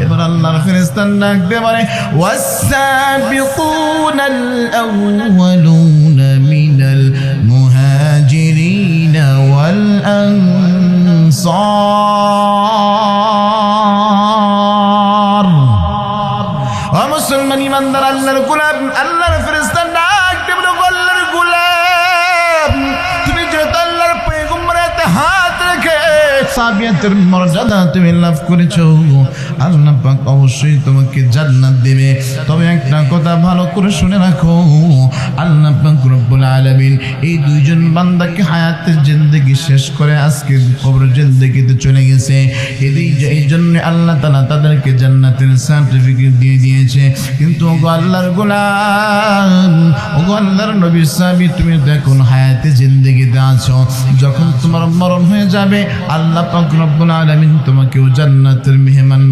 এবার আল্লাহর ফেরেস্তান ডাক দিয়ে বলে والسابقون الأولون من المهاجرين والأنصار মুসলমান ইমানদার আল্লাহর গোলাম আল্লাহর সাবিয়াতের মর্যাদা তুমি লাভ করেছ। আল্লাহ পাক অবশ্যই তোমাকে জান্নাত দেবে। তবে একটা কথা ভালো করে শুনে রাখো। আল্লাহ পাক রব্বুল আলামিন এই দুইজন বান্দাকে হায়াতের জিন্দেগি শেষ করে আজকে কবর জিন্দেগিতে চলে গেছে। এই এই জন্য আল্লাহ তাআলা তাদেরকে জান্নাতের সার্টিফিকেট দিয়ে দিয়েছে। কিন্তু আল্লাহর গোলাম আল্লাহর নবী সাহাবি, তুমি দেখুন হায়াতে জিন্দগিতে আছো যখন তোমার মরণ হয়ে যাবে, আল্লাহ পাক রব্বুল আলামিন তোমাকেও জান্নাতের মেহমান